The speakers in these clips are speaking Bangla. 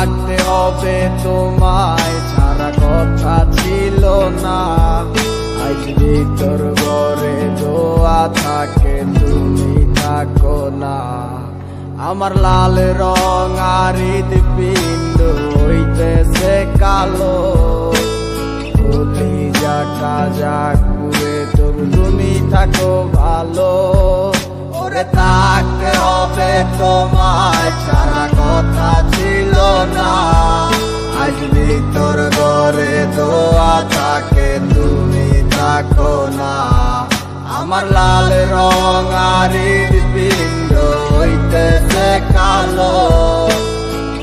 থাকতে হবে তোমায়, ছাড়া কথা ছিল না। আজ ভিতর ঘরে দোয়া থাকে, তুমি থাকো না। আমার লাল রং আর পিণ্ড হইতেছে কালো। যাক পুরে তবু তুমি থাকো ভালো। ওরে থাকতে হবে তোমায় সারা না, আমার লাল রং আর পিণ্ড হইতেছে কালো।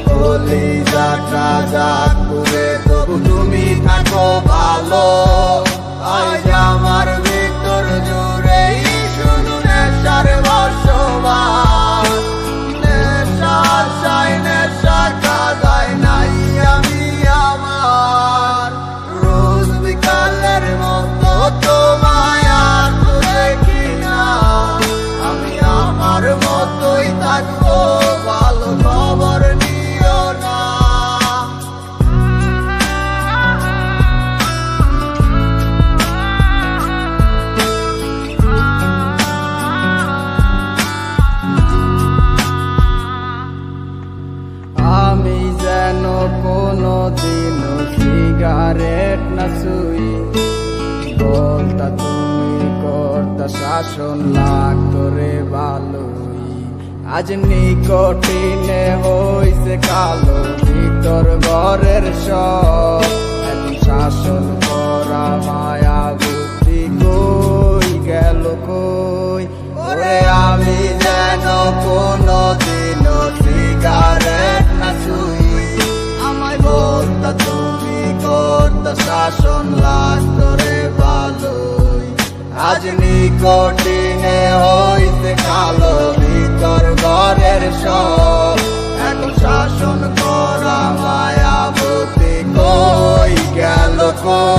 কলি যাটা যাক করে তবু তুমি থাকো ভালো। আমি যেন কোনো দিন সিগারেট না শুই কর্তা তুমি, কর্তা শাসন লাগতো রে ভালোই আজ নিকটিনে হইছে কালো, ভিতর ঘরের সব। এখন শাসন করা মায়া বুদ্ধি কই, গেল কই? ওরে আমি রে ভালোই আজ নিকটিনে হইতে কালো ভিতর ঘরের সব শাসন করা মায়াবতী কই গেল কই